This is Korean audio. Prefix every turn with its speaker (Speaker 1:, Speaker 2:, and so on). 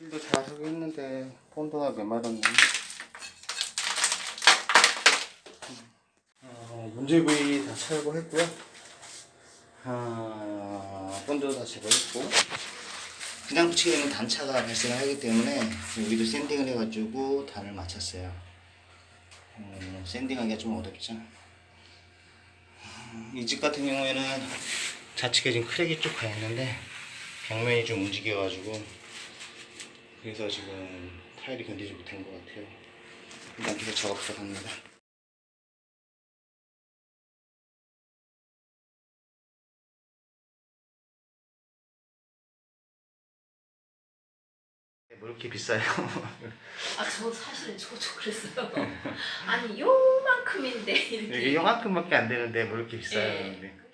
Speaker 1: 일도 잘 하고 있는데 본드가 메말랐네. 어, 문제 부위 다 철거했고요. 아, 본드 다 제거했고 그냥 붙이게 되면 단차가 발생하기 때문에 여기도 샌딩을 해가지고 단을 맞췄어요. 음, 샌딩하기가 좀 어렵죠. 이 집 같은 경우에는 좌측에 지금 크랙이 쭉 가 있는데 벽면이 좀 움직여가지고 그래서 지금 타일이 견디지 못한 것 같아요. 일단 계속 작업 들어갑니다. 뭐 이렇게 비싸요?
Speaker 2: 아, 저 사실 저도 그랬어요. 아니, 요만큼인데
Speaker 1: 이게
Speaker 2: 이렇게.
Speaker 1: 요만큼밖에 안 되는데 뭐 이렇게 비싸요?
Speaker 2: 예.
Speaker 1: 근데.